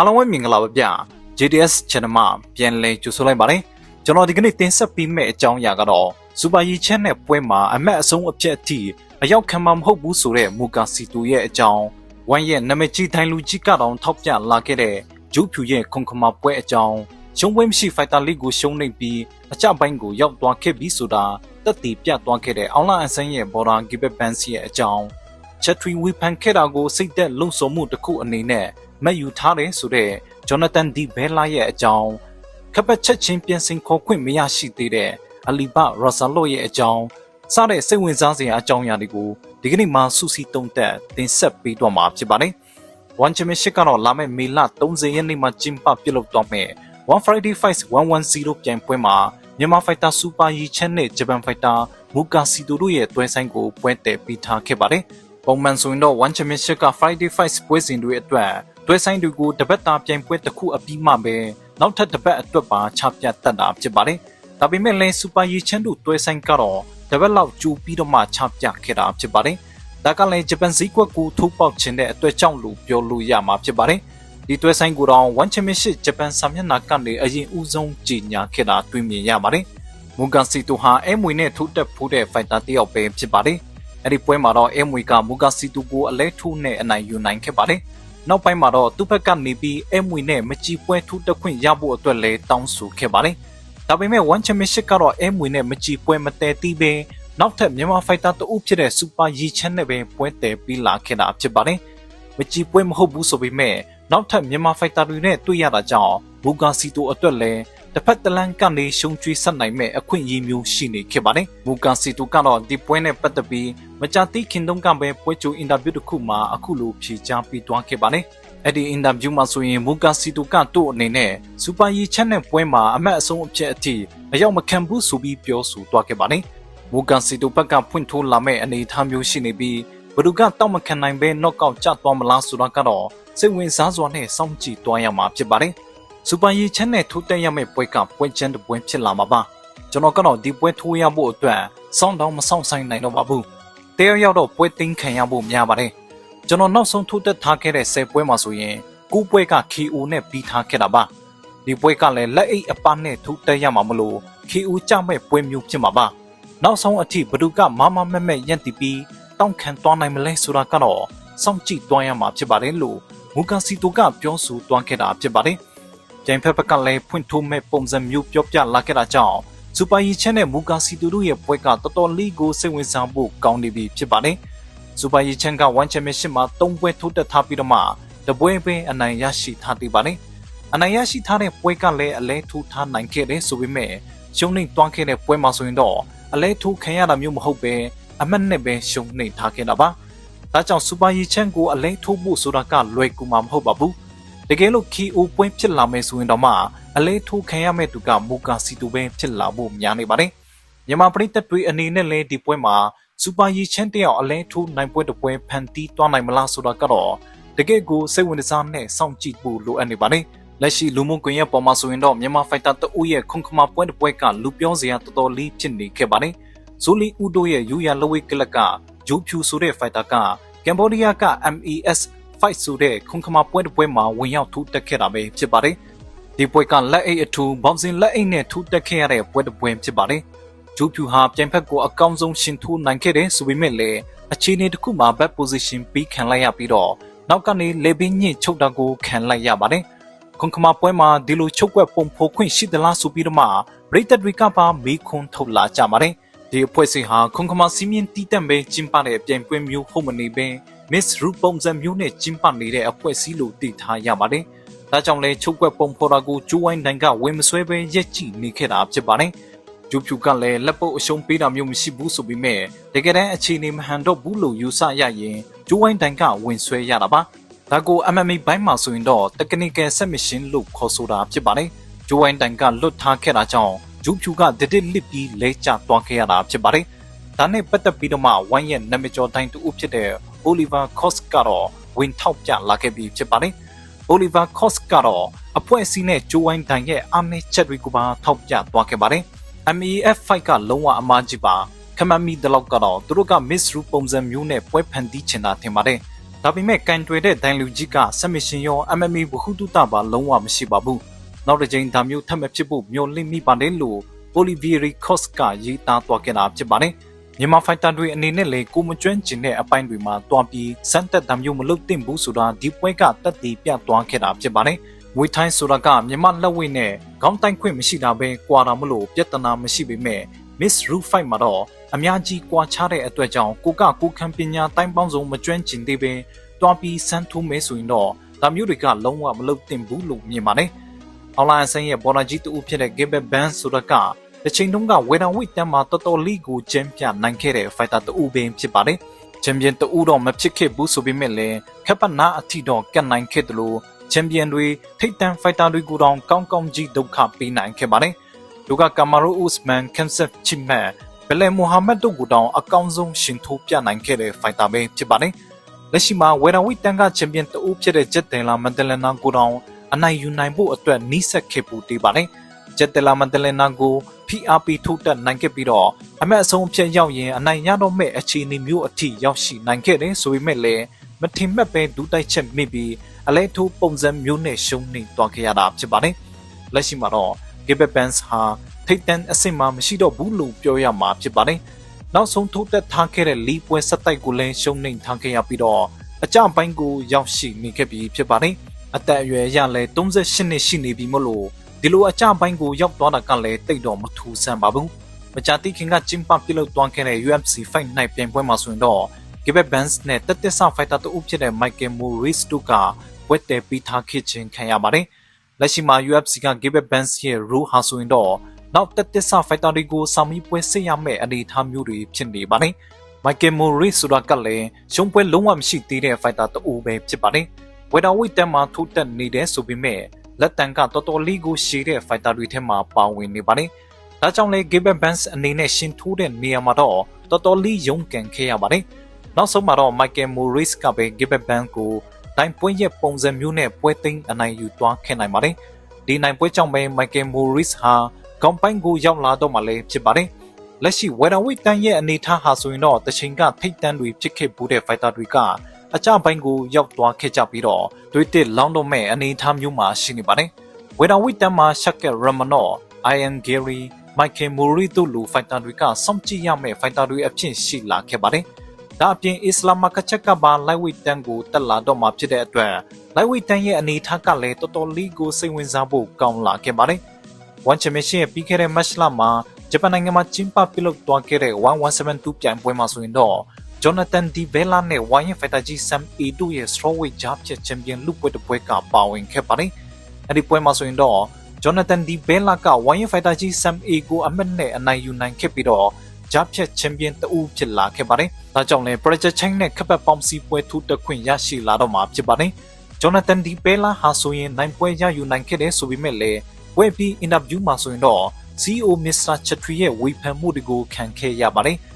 အားလုံးပဲမင်္ဂလာပါဗျ JDS Channel မှာပြန်လည်ကြိုဆိုလိုက်ပါတယ်ကျွန်တော်ဒီကနေ့တင်ဆက်ပေးမယ့်အကြောင်းအရာကတော့စူပါရီချက်နဲ့ပွဲမှာအမတ်အဆုံးအပြတ်အထိအရောက်ခံမှာမဟုတ်ဘူးဆိုတဲ့မူကာစီတူရဲ့အကြောင်းဝမ်ရဲ့နာမည်ကြီးထိုင်လူကြီးကတော့ထောက်ပြလာခဲ့တဲ့ဂျူးဖြူရဲ့ခုံခမပွဲအကြောင်းရှုံးပွဲမရှိဖိုက်တာလိကိုရှုံးနေပြီးအကြပိုင်းကိုရောက်သွားခဲ့ပြီးဆိုတာတက်တည်ပြတ်သွားခဲ့တဲ့အောင်လာအဆန်းရဲ့ဘော်ဒါဂီဘက်ဘန်စီရဲ့အကြောင်းချက်ထရီဝီဖန်ခဲ့တာကိုစိတ်သက်လုံဆော်မှုတစ်ခုအနေနဲ့ မှတ်ယူထားတယ်ဆိုတဲ့ဂျော်နသန်ဒီဘဲလာရဲ့အကြောင်းခပ်ပတ်ချက်ချင်းပြင်ဆင်ခေါ်ခွင့်မရရှိသေးတဲ့အလီဘရာဆာလိုရဲ့အကြောင်းစတဲ့စိတ်ဝင်စားစရာအကြောင်းအရာတွေကိုဒီကနေ့မှစူးစီးတုံးတက်တင်ဆက်ပေးတော့မှာဖြစ်ပါတယ်။ One Championship ကတော့လာမယ့်မေလ30ရက်နေ့မှာကျင်းပပြုလုပ်တော့မယ်။ One Friday Fights 110ပြိုင်ပွဲမှာမြန်မာဖိုက်တာစူပါရီချက်နဲ့ဂျပန်ဖိုက်တာမူကာစီတိုတို့ရဲ့တွဲဆိုင်ကိုပွဲတည်ပြီးထားခဲ့ပါတယ်။ပုံမှန်ဆိုရင်တော့ One Championship က Friday Fights ပွဲစဉ်တွေအတွက် တွဲဆိုင်တွေကိုတပတ်တာပြိုင်ပွဲတစ်ခုအပြီးမှပဲနောက်ထပ်တစ်ပတ်အတွက်ပါချပြတ်တတ်တာဖြစ်ပါတယ်။ဒါပေမဲ့လည်းစူပါရီချန်တို့တွဲဆိုင်ကတော့တပတ်လောက်ကြိုပြီးတော့မှချပြခဲ့တာဖြစ်ပါတယ်။ဒါကလည်းဂျပန်ဈေးကွက်ကိုထိုးပေါက်ခြင်းတဲ့အတွက်ကြောင့်လို့ပြောလို့ရမှာဖြစ်ပါတယ်။ဒီတွဲဆိုင်ကိုတော့ One Championship ဂျပန်စာမျက်နှာကနေအရင်ဦးဆုံးကြီးညာခဲ့တာတွေ့မြင်ရပါတယ်။မူကန်စီတိုဟာအဲမွေနဲ့ထိုးတက်ဖိုးတဲ့ဖိုက်တာတစ်ယောက်ပဲဖြစ်ပါတယ်။အဲ့ဒီပွဲမှာတော့အဲမွေကမူကန်စီတိုကိုအလဲထိုးနဲ့အနိုင်ယူနိုင်ခဲ့ပါတယ်။ နောက်ပိုင်းမှာတော့သူ့ဘက်ကနေပြီးအဲမွေနဲ့မကြည်ပွဲထိုးတက်ခွင့်ရဖို့အတွက်လည်းတောင်းဆိုခဲ့ပါတယ်။ဒါပေမဲ့ One Championship ကတော့အဲမွေနဲ့မကြည်ပွဲမတည်သေးပဲနောက်ထပ်မြန်မာဖိုက်တာတအုပ်ဖြစ်တဲ့စူပါရီချန်နဲ့ပဲပွဲတည်ပြီးလာခဲ့တာဖြစ်ပါတယ်။မကြည်ပွဲမဟုတ်ဘူးဆိုပေမဲ့နောက်ထပ်မြန်မာဖိုက်တာတွေနဲ့တွေ့ရတာကြောင့်ဘူဂါစီတိုအတွက်လည်း တစ်ဖက်တလန်ကနေရှုံချွေးဆက်နိုင်မဲ့အခွင့်အရေးမျိုးရှိနေခဲ့ပါတယ်။ဘူဂါစီတိုကတော့ဒီပွဲနဲ့ပတ်သက်ပြီးမကြသေးခင်တုန်းကပဲပွဲကြိုအင်တာဗျူးတစ်ခုမှာအခုလိုဖြေကြားပြီးသွားခဲ့ပါတယ်။အဲ့ဒီအင်တာဗျူးမှာဆိုရင်မူကာစီတိုကတို့အနေနဲ့စူပါရီချက်နဲ့ပွဲမှာအမတ်အဆုံးအဖြစ်အထိအရောက်မခံဘူးဆိုပြီးပြောဆိုသွားခဲ့ပါတယ်။မူကန်စီတိုဘက်ကဖွင့်ထိုးလာမဲ့အနေအထားမျိုးရှိနေပြီးဘဒုကတောက်မခံနိုင်ပဲနော့ကောက်ကျသွားမလားဆိုတာကတော့စိတ်ဝင်စားစွာနဲ့စောင့်ကြည့်သွားရမှာဖြစ်ပါတယ်။ စူပါရီချန်နဲ့ထိုးတက်ရမယ့်ပွဲကပွဲချမ်းတစ်ပွဲဖြစ်လာမှာပါ။ကျွန်တော်ကတော့ဒီပွဲထိုးရဖို့အတွက်စောင့်တော့မစောင့်ဆိုင်နိုင်တော့ပါဘူး။တဲရောက်တော့ပွဲသိမ်းခံရဖို့များပါတယ်။ကျွန်တော်နောက်ဆုံးထိုးတက်ထားခဲ့တဲ့10ပွဲမှာဆိုရင်9ပွဲက KO နဲ့ပြီးထားခဲ့တာပါ။ဒီပွဲကလည်းလက်အိတ်အပနဲ့ထိုးတက်ရမှာမလို့ KO ကြမဲ့ပွဲမျိုးဖြစ်မှာပါ။နောက်ဆုံးအထိဘဒုကမမမက်မက်ရန်တီပြီးတောင့်ခံသွားနိုင်မလဲဆိုတာကတော့စောင့်ကြည့်သွားရမှာဖြစ်ပါတယ်လို့မူကန်စီတိုကပြောဆိုသွားခဲ့တာဖြစ်ပါတယ်။ ကြိုင်ဖက်ဖက်ကလည်းဖွင့်ထိုးမဲ့ပုံစံမျိုးပြောပြလာခဲ့တာကြောင့်စူပါရီချန်နဲ့မူကန်စီတိုတို့ရဲ့ပွဲကတော်တော်လေးကိုစိတ်ဝင်စားဖို့ကောင်းနေပြီဖြစ်ပါတယ်။စူပါရီချန်က1ချန်ပီယံရှစ်မှာ3ပွဲထိုးတက်ထားပြီးတော့မှတပွဲပဲအနိုင်ရရှိထားသေးပါတယ်။အနိုင်ရရှိထားတဲ့ပွဲကလည်းအလဲထိုးထားနိုင်ခဲ့တယ်ဆိုပေမဲ့ရှုံးနေတွန်းခဲ့တဲ့ပွဲမှာဆိုရင်တော့အလဲထိုးခံရတာမျိုးမဟုတ်ပဲအမတ်နဲ့ပဲရှုံနေထားခဲ့တာပါ။ဒါကြောင့်စူပါရီချန်ကိုအလဲထိုးဖို့ဆိုတာကလွယ်ကူမှာမဟုတ်ပါဘူး။ တကယ်လို့ KO ပွဲဖြစ်လာမယ်ဆိုရင်တော့မှအလဲထိုးခံရမယ့်သူကမူကာစီတူပဲဖြစ်လာဖို့များနေပါတယ်။မြန်မာပြည်သက်တွေအနေနဲ့လည်းဒီပွဲမှာစူပါရီချန်တယောက်အလဲထိုးနိုင်ပွဲတစ်ပွဲဖန်တီးသွားနိုင်မလားဆိုတာကတော့တကယ်ကိုစိတ်ဝင်စားနဲ့စောင့်ကြည့်ဖို့လိုအပ်နေပါတယ်။လက်ရှိလူမှုကွန်ရက်ပေါ်မှာဆိုရင်တော့မြန်မာဖိုက်တာတအုပ်ရဲ့ခုံခမပွဲတစ်ပွဲကလူပြောစရာတော်တော်လေးဖြစ်နေခဲ့ပါတယ်။ဇိုလီဦးတို့ရဲ့ယူရလဝိကလကဂျိုးဖြူဆိုတဲ့ဖိုက်တာကကမ်ဘောဒီးယားက MES fight ဆိုတဲ့ခုံခမပွဲတစ်ပွဲမှာဝင်ရောက်ထူးတက်ခဲ့တာပဲဖြစ်ပါတယ်။ဒီပွဲကလက်အိတ်အထူဘောင်စင်လက်အိတ်နဲ့ထူးတက်ခဲ့ရတဲ့ပွဲတစ်ပွဲဖြစ်ပါတယ်။ဂျိုးဖြူဟာပြိုင်ဖက်ကိုအကောင်းဆုံးရှင်ထူးနိုင်ခဲ့တဲ့ဆိုပေမဲ့လည်းအခြေအနေတစ်ခုမှာ back position ပြီးခံလိုက်ရပြီးတော့နောက်ကနေလေပင်းညှင့်ချုပ်တာကိုခံလိုက်ရပါတယ်။ခုံခမပွဲမှာဒီလိုချုပ်ကွက်ပုံဖိုးခွင့်ရှိသလားဆိုပြီးတော့မှပရိသတ်တွေကပါမေးခွန်းထုတ်လာကြပါတယ်။ဒီအဖွဲ့အစည်းဟာခုံခမစီမင်းတီးတက်ပဲကျင်းပတဲ့ပြိုင်ပွဲမျိုးဟုတ်မနေပဲ Miss Ru ပုံစံမျိုးနဲ့ကျင်းပနေတဲ့အဖွဲ့အစည်းလို့သိထားရပါတယ်။ဒါကြောင့်လဲချုပ်ကွက်ပုံဖော်တာကိုကျိုးဝိုင်းတိုင်းကဝင်မဆွဲပဲရက်ကြည့်နေခဲ့တာဖြစ်ပါတယ်။ဂျူဖြူကလည်းလက်ပုတ်အရှုံးပေးတာမျိုးမရှိဘူးဆိုပေမဲ့တကယ်တမ်းအခြေအနေမဟန်တော့ဘူးလို့ယူဆရရင်ကျိုးဝိုင်းတိုင်းကဝင်ဆွဲရတာပါ။ဒါကို MMA ဘိုင်းမှာဆိုရင်တော့ technical submission လို့ခေါ်ဆိုတာဖြစ်ပါတယ်။ဂျိုးဝိုင်းတိုင်းကလွတ်ထားခဲ့တာကြောင့်ဂျူးဖြူကဒစ်ဒစ်လစ်ပြီးလဲကျသွားခဲ့ရတာဖြစ်ပါတယ်။ဒါနဲ့ပတ်သက်ပြီးတော့မှဝိုင်းရဲ့နာမည်ကျော်တိုင်းတူဖြစ်တဲ့ Oliver Koss ကတော့ဝင်ထောက်ပြလာခဲ့ပြီးဖြစ်ပါတယ်။ Oliver Koss ကတော့အဖွဲ့အစည်းနဲ့ဂျိုးဝိုင်းတိုင်းရဲ့အမေချက်တွေကိုပါထောက်ပြသွားခဲ့ပါတယ်။ MEF fight ကလုံးဝအမားကြီးပါခမမီဒလောက်ကတော့သူတို့က Miss Ru ပုံစံမျိုးနဲ့ပွဲဖန်တီးချင်တာထင်ပါတယ်။ဒါပေမဲ့ကန်တွေတဲ့ဒိုင်လူကြီးကဆမရှင်ရော MMA ဘဟုတုတပါလုံးဝမရှိပါဘူးနောက်တစ်ကြိမ်ဒါမျိုးထပ်မဖြစ်ဖို့မျှော်လင့်မိပါတယ်လို့ Olivier Cost ကရေးသားသွားခဲ့တာဖြစ်ပါတယ် မြန်မာဖိုက်တာတွေအနေနဲ့လေကိုမကျွမ်းကျင်တဲ့အပိုင်းတွေမှာတွားပြီးစမ်းသက်တာမျိုးမလုပ်သင့်ဘူးဆိုတာဒီပွဲကတက်တည်ပြသွားခဲ့တာဖြစ်ပါတယ်။မွေထိုင်းဆိုတာကမြန်မာလက်ဝဲနဲ့ခေါင်းတိုင်ခွင့်မရှိတာပဲကွာတာမလို့ပြဿနာမရှိပေမဲ့ Miss Roof Fight မှာတော့အများကြီးကွာခြားတဲ့အတွက်ကြောင့်ကိုကကိုခံပညာတိုင်းပေါင်းစုံမကျွမ်းကျင်သေးပဲတွားပြီးစမ်းထိုးမဲဆိုရင်တော့ဒါမျိုးတွေကလုံးဝမလုပ်သင့်ဘူးလို့မြင်ပါတယ်။ online အစင်းရဲ့ဘော်နာကြီးတူဖြစ်တဲ့ Gilbert Burns ဆိုတာက တစ်ချိန်တုန်းကဝေဒန်ဝိတ်တန်းမှာတော်တော်လေးကိုကျင်းပြနိုင်ခဲ့တဲ့ fighter တူပင်ဖြစ်ပါတယ်။ချန်ပီယံတူတော့မဖြစ်ခဲ့ဘူးဆိုပေမဲ့လည်းခက်ပတ်နာအထီတော့ကတ်နိုင်ခဲ့တယ်လို့ချန်ပီယံတွေထိတ်တန့် fighter တွေကိုတောင်ကောင်းကောင်းကြီးဒုက္ခပေးနိုင်ခဲ့ပါတယ်။လူကကာမာရိုဥစမန်ကန်ဆပ်ချီမန်ဘယ်လေမိုဟာမက်တို့ကိုတောင်အကောင်းဆုံးရှင်ထိုးပြနိုင်ခဲ့တဲ့ fighter ပဲဖြစ်ပါတယ်။လက်ရှိမှာဝေဒန်ဝိတ်တန်းကချန်ပီယံတူဖြစ်တဲ့ဂျက်တယ်လာမန်ဒလနာကိုတောင်အနိုင်ယူနိုင်ဖို့အတွက်နီးစပ်ခဲ့ပူတည်ပါတယ်။ ဂျက်တယ်လာမန်ဒလနာကို PRP ထုတ်တက်နိုင်ခဲ့ပြီးတော့အမက်အဆုံးအဖြစ်ရောက်ရင်အနိုင်ရတော့မဲ့အခြေအနေမျိုးအထိရောက်ရှိနိုင်ခဲ့တယ်ဆိုပေမဲ့လည်းမထင်မှတ်ပဲဒူးတိုက်ချက်မိပြီးအလဲထိုးပုံစံမျိုးနဲ့ရှုံးနေသွားခဲ့ရတာဖြစ်ပါတယ်။လက်ရှိမှာတော့ Gilbert Burns ဟာထိတ်တန့်အဆင့်မှမရှိတော့ဘူးလို့ပြောရမှာဖြစ်ပါတယ်။နောက်ဆုံးထုတ်တက်ထားခဲ့တဲ့လီပွဲဆက်တိုက်ကိုလည်းရှုံးနေထားခဲ့ရပြီးတော့အကြပိုင်းကိုရောက်ရှိနေခဲ့ပြီးဖြစ်ပါတယ်။အသက်အရွယ်ရလဲ38နှစ်ရှိနေပြီမို့လို့ ဒီလိုအကြပိုင်းကိုရောက်သွားတာကလည်းတိတ်တော့မထူးဆန်းပါဘူး။မကြာတိခင်ကကျင်းပပြုလုပ်သွားခဲ့တဲ့ UFC Fight Night ပြိုင်ပွဲမှာဆိုရင်တော့ Gilbert Burns နဲ့တက်တက်ဆ fighter တူဖြစ်တဲ့ Michael Morris တို့ကဝက်တယ်ပြီးထားခဲ့ခြင်းခံရပါတယ်။လက်ရှိမှာ UFC က Gilbert Burns ရဲ့ rule ဟာဆိုရင်တော့နောက်တက်တက်ဆ fighter တွေကိုစာမီပွဲစစ်ရမယ့်အနေအထားမျိုးတွေဖြစ်နေပါတယ်။ Michael Morris ဆိုတာကလည်းရှုံးပွဲလုံးဝမရှိသေးတဲ့ fighter တူပဲဖြစ်ပါတယ်။ဝေဒါဝိတ်တန်မှာထိုးတက်နေတဲ့ဆိုပေမဲ့ လက်တန်ကတော်တော်လေးကိုရှည်တဲ့ fighter တွေထဲမှာပါဝင်နေပါတယ်။ဒါကြောင့်လဲ Gilbert Burns အနေနဲ့ရှင်ထိုးတဲ့နေရာမှာတော့တော်တော်လေးရုန်းကန်ခဲ့ရပါတယ်။နောက်ဆုံးမှာတော့ Michael Morris ကပဲ Gilbert Burns ကိုတိုင်ပွဲရဲ့ပုံစံမျိုးနဲ့ပွဲသိမ်းအနိုင်ယူသွားခဲ့နိုင်ပါတယ်။ဒီနိုင်ပွဲကြောင့်ပဲ Michael Morris ဟာကောင်းပိုင်းကိုရောက်လာတော့မှလည်းဖြစ်ပါတယ်။လက်ရှိ Welterweight တန်းရဲ့အနေထားဟာဆိုရင်တော့တချိန်ကထိတ်တန်းတွေဖြစ်ခဲ့ဘူးတဲ့ fighter တွေက အကြပိုင်းကိုရောက်သွားခဲ့ကြပြီးတော့တွေးတစ်လောင်းတော့မဲ့အနေအထားမျိုးမှာရှိနေပါတယ်။ဝေဒါဝိတန်မှာရှက်ကက်ရမနော့အိုင်အန်ဂေရီမိုက်ကယ်မိုရီတို့လူဖိုက်တာတွေကစောင့်ကြည့်ရမယ့်ဖိုက်တာတွေအဖြစ်ရှိလာခဲ့ပါတယ်။ဒါအပြင်အစ္စလာမကချက်ကပါလိုက်ဝိတန်ကိုတက်လာတော့မှဖြစ်တဲ့အတွက်လိုက်ဝိတန်ရဲ့အနေအထားကလည်းတော်တော်လေးကိုစိတ်ဝင်စားဖို့ကောင်းလာခဲ့ပါတယ်။ One Championship ရဲ့ပြီးခဲ့တဲ့ match လမှာဂျပန်နိုင်ငံမှာကျင်းပပြုလုပ်သွားခဲ့တဲ့1172ပြိုင်ပွဲမှာဆိုရင်တော့ Jonathan Di Bella နဲ့ Wayne Fighter G Sam A တို့ရဲ့ strawweight ကြားဖြတ်ချန်ပီယံလူပွဲတစ်ပွဲကပါဝင်ခဲ့ပါတယ်။အဲဒီပွဲမှာဆိုရင်တော့ Jonathan Di Bella က Wayne Fighter G Sam A ကိုအမတ်နဲ့အနိုင်ယူနိုင်ခဲ့ပြီးတော့ကြားဖြတ်ချန်ပီယံတဦးဖြစ်လာခဲ့ပါတယ်။ဒါကြောင့်လည်း Project Chain နဲ့ခပ်ပတ်ပေါင်းစီပွဲထူးတက်ခွင့်ရရှိလာတော့မှာဖြစ်ပါတယ်။ Jonathan Di Bella ဟာဆိုရင်နိုင်ပွဲရယူနိုင်ခဲ့တဲ့ဆိုပေမဲ့လည်းပွဲပြီး interview မှာဆိုရင်တော့ CEO Mr. Chatri ရဲ့ဝေဖန်မှုတွေကိုခံခဲ့ရပါတယ်။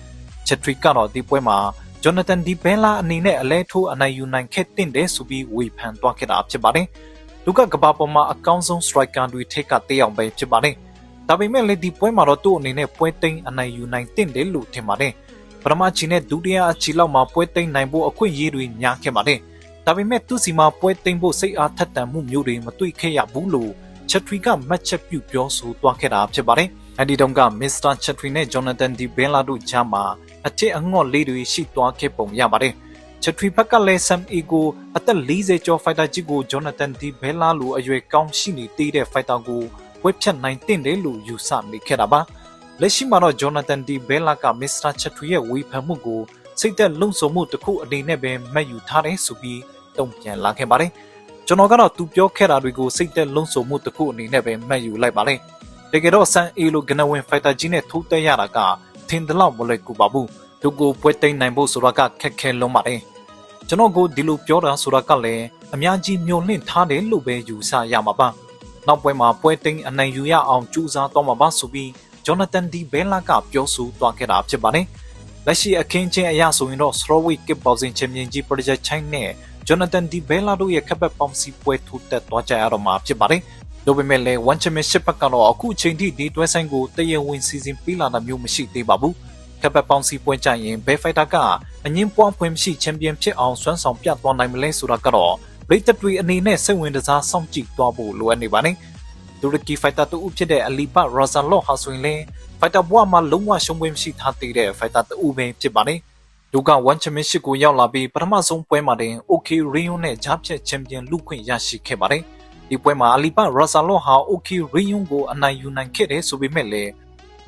Chatri ကတော့ဒီပွဲမှာဂျော်နသန်ဒီဘဲလာအနေနဲ့အလဲထိုးအနိုင်ယူနိုင်ခဲ့တဲ့တယ်ဆိုပြီးဝေဖန်သွားခဲ့တာဖြစ်ပါတယ်။လူကကဘာပေါ်မှာအကောင်းဆုံး striker တွေထိတ်ကတေးအောင်ပဲဖြစ်ပါတယ်။ဒါပေမဲ့လည်းဒီပွဲမှာတော့သူ့အနေနဲ့ပွဲသိမ်းအနိုင်ယူနိုင်တဲ့တယ်လို့ထင်ပါတယ်။ပထမချီနဲ့ဒုတိယအချီလောက်မှာပွဲသိမ်းနိုင်ဖို့အခွင့်အရေးတွေများခဲ့ပါတယ်။ဒါပေမဲ့သူ့စီမှာပွဲသိမ်းဖို့စိတ်အားထက်သန်မှုမျိုးတွေမတွေ့ခဲ့ရဘူးလို့ချက်ထရီကမှတ်ချက်ပြုပြောဆိုသွားခဲ့တာဖြစ်ပါတယ်။အဲဒီတုန်းကမစ္စတာချက်ထရီနဲ့ဂျော်နသန်ဒီဘဲလာတို့ကြားမှာ အထက်အငေါ့လေးတွေရှိသွားခဲ့ပုံရပါတယ်။ချက်ထရီဘက်ကလည်းဆမ်အီကိုအသက်40ကျော်ဖိုက်တာကြီးကိုဂျော်နသန်ဒီဘဲလာလိုအရွယ်ကောင်းရှိနေသေးတဲ့ဖိုက်တာကိုဝက်ဖြတ်နိုင်တဲ့တယ်လို့ယူဆနေခဲ့တာပါ။လက်ရှိမှာတော့ဂျော်နသန်ဒီဘဲလာကမစ္စတာချက်ထရီရဲ့ဝေဖန်မှုကိုစိတ်သက်လုံခြုံမှုတစ်ခုအနေနဲ့ပဲမှတ်ယူထားတယ်ဆိုပြီးတုံ့ပြန်လာခဲ့ပါတယ်။ကျွန်တော်ကတော့သူပြောခဲ့တာတွေကိုစိတ်သက်လုံခြုံမှုတစ်ခုအနေနဲ့ပဲမှတ်ယူလိုက်ပါတယ်။တကယ်တော့ဆန်အေလိုဂနဝင်ဖိုက်တာကြီးနဲ့ထိုးတက်ရတာက ထင်တယ်လို့မလွယ်ကူပါဘူးသူကိုပွဲသိမ်းနိုင်ဖို့ဆိုတာကခက်ခဲလုံးပါတယ်ကျွန်တော်ကိုဒီလိုပြောတာဆိုတာကလည်းအများကြီးမျှော်လင့်ထားတယ်လို့ပဲယူဆရမှာပါနောက်ပွဲမှာပွဲသိမ်းအနိုင်ယူရအောင်ကြိုးစားတော့မှာပါဆိုပြီးဂျော်နသန်ဒီဘဲလာကပြောဆိုသွားခဲ့တာဖြစ်ပါတယ်လက်ရှိအခင်းချင်းအရဆိုရင်တော့ Strawweight Kickboxing Champion ကြီး Project Chain နဲ့ Jonathan Di Bella တို့ရဲ့ခက်ပတ်ပေါင်းစီပွဲထိုးတက်သွားကြရတော့မှာဖြစ်ပါတယ်။ ဒါပေမဲ့လည်း One Championship ဘက်ကတော့အခုအချိန်ထိဒီတွဲဆိုင်ကိုတရဝင်စီစဉ်ပေးလာတာမျိုးမရှိသေးပါဘူး။ကပ်ပတ်ပေါင်းစီပွဲကြရင်ဘယ်ဖိုက်တာကအငင်းပွားဖွင့်မရှိချန်ပီယံဖြစ်အောင်စွမ်းဆောင်ပြသွားနိုင်မလဲဆိုတာကတော့ပရိသတ်တွေအနေနဲ့စိတ်ဝင်စားစောင့်ကြည့်သွားဖို့လိုအပ်နေပါတယ်။တူရကီဖိုက်တာတူဖြစ်တဲ့အလီဘရာဇာလော့ဟာဆိုရင်လည်းဖိုက်တာဘွားမှာလုံးဝရှုံးပွဲမရှိထားသေးတဲ့ဖိုက်တာတူပဲဖြစ်ပါတယ်။ဒုက1ချန်ပီယံရှစ်ကိုရောက်လာပြီးပထမဆုံးပွဲမှာတင် OK Rio နဲ့ဂျားဖြတ်ချန်ပီယံလူခွင့်ရရှိခဲ့ပါတယ်။ ဒီပွဲမှာအလီဘရာဇာလော့ဟာ OK Rio ကိုအနိုင်ယူနိုင်ခဲ့တယ်ဆိုပေမဲ့လည်း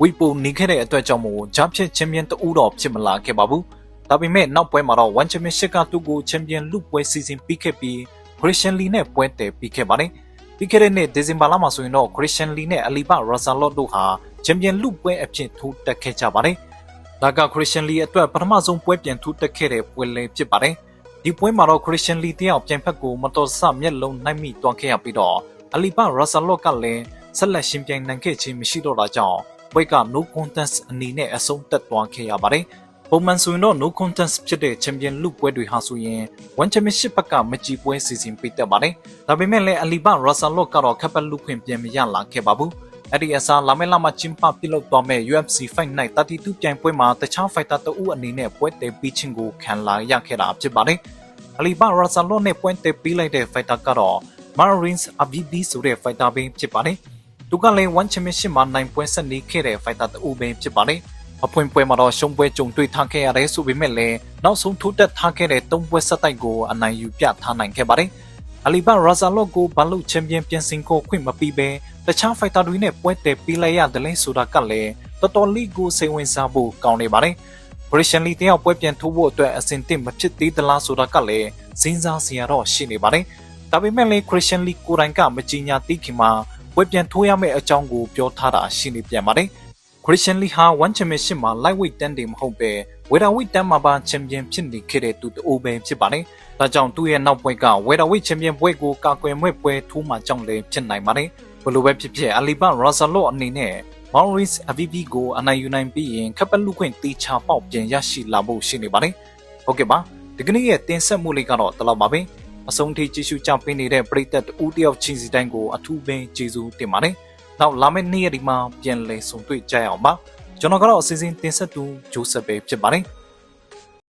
ဝီပိုနေခဲ့တဲ့အတွက်ကြောင့်မို့ဂျားဖြတ်ချန်ပီယံတူတော့ဖြစ်မလာခဲ့ပါဘူး။ဒါပေမဲ့နောက်ပွဲမှာတော့1ချန်ပီယံရှစ်ကသူ့ကိုချန်ပီယံလူပွဲစီစဉ်ပြီးခဲ့ပြီး Christian Lee နဲ့ပွဲတည်ပြီးခဲ့ပါတယ်။ပြီးခဲ့တဲ့နှစ်ဒီဇင်ဘာလမှာဆိုရင်တော့ Christian Lee နဲ့ Aliba Razalot တို့ဟာချန်ပီယံလူပွဲအဖြစ်ထိုးတက်ခဲ့ကြပါတယ်။ဒါက Christian Lee အတွက်ပထမဆုံးပွဲပြန်ထိုးတက်ခဲ့တဲ့ပွဲလည်းဖြစ်ပါတယ်။ ဒီပွဲမှာတော့ Christian Lee တယောက်ပြန်ဖက်ကိုမတော်ဆမျက်လုံးနိုင်မိသွားခဲ့ရပြီးတော့ Aliba Razalot ကလည်းဆက်လက်ရှင်ပြိုင်နိုင်ခဲ့ခြင်းမရှိတော့တာကြောင့်ပွဲက no contest အနေနဲ့အဆုံးသတ်သွားခဲ့ရပါတယ်။ပုံမှန်ဆိုရင်တော့ no contest ဖြစ်တဲ့ champion လူပွဲတွေဟာဆိုရင် one championship ဘက်ကမကြည်ပွဲစီစဉ်ပေးတတ်ပါတယ်။ဒါပေမဲ့လည်းအလီဘရာဆာလော့ကတော့ခပ်ပတ်လူခွင့်ပြန်မရလာခဲ့ပါဘူး။အဲ့ဒီအစားလာမယ့်လမှာကျင်းပပြုလုပ်သွားမယ့် UFC Fight Night 32ပြိုင်ပွဲမှာတခြား fighter တဦးအနေနဲ့ပွဲတည်ပြီးချင်းကိုခံလာရခဲ့တာဖြစ်ပါတယ်။ အလီဘရာဆာလော့နဲ့ပွဲတည်ပြီးလိုက်တဲ့ fighter ကတော့ Marines Abibi ဆိုတဲ့ fighter ပဲဖြစ်ပါတယ်။သူကလည်း one championship မှာနိုင်ပွဲဆက်နေခဲ့တဲ့ fighter တဦးပဲဖြစ်ပါတယ်။အဖွင့်ပွဲမှာတော့ရှုံးပွဲကြုံတွေ့ထားခဲ့ရတယ်ဆိုပေမဲ့လည်းနောက်ဆုံးထိုးတက်ထားခဲ့တဲ့၃ပွဲဆက်တိုက်ကိုအနိုင်ယူပြထားနိုင်ခဲ့ပါတယ်။အလီဘရာဇာလော့ကိုဘာလို့ချန်ပီယံပြင်ဆင်ကိုခွင့်မပေးဘဲတခြားဖိုက်တာတွေနဲ့ပွဲတည်ပေးလိုက်ရတယ်လဲဆိုတာကလည်းတော်တော်လေးကိုစိတ်ဝင်စားဖို့ကောင်းနေပါတယ်။ Christian Lee တယောက်ပွဲပြန်ထိုးဖို့အတွက်အဆင်သင့်မဖြစ်သေးသလားဆိုတာကလည်းစဉ်းစားစရာတော့ရှိနေပါတယ်။ဒါပေမဲ့လည်း Christian Lee ကိုယ်တိုင်ကမကြီးညာသိခင်မှာပွဲပြန်ထိုးရမယ့်အကြောင်းကိုပြောထားတာရှိနေပြန်ပါတယ်။ Christian Lee ဟာ1 Championship မှာ lightweight တန်းတင်မဟုတ်ပဲ welterweight တန်းမှာပါ champion ဖြစ်နေခဲ့တဲ့သူတအိုးပဲဖြစ်ပါတယ်။ဒါကြောင့်သူ့ရဲ့နောက်ပွဲက welterweight champion ပွဲကိုကာကွယ်မဲ့ပွဲထိုးမှကြောင့်လည်းဖြစ်နိုင်ပါတယ်။ဘယ်လိုပဲဖြစ်ဖြစ် Aliba Razalo အနေနဲ့ Maurice Avivi ကိုအနိုင်ယူနိုင်ပြီးရင်ခပ်ပတ်လူခွင့်တေချာပေါက်ပြန်ရရှိလာဖို့ရှိနေပါတယ်။ဟုတ်ကဲ့ပါဒီကနေ့ရဲ့တင်ဆက်မှုလေးကတော့ဒီလောက်ပါပဲ။အဆုံးထိကြည့်ရှုကြပေးနေတဲ့ပရိသတ်တူတယောက်ချင်းစီတိုင်းကိုအထူးပဲကျေးဇူးတင်ပါတယ်။နောက်လာမယ့်နေ့ရက်ဒီမှာပြန်လည်ဆုံတွေ့ကြရအောင်ပါကျွန်တော်ကတော့အစီအစဉ်တင်ဆက်သူဂျိုးဆက်ပဲဖြစ်ပါတယ်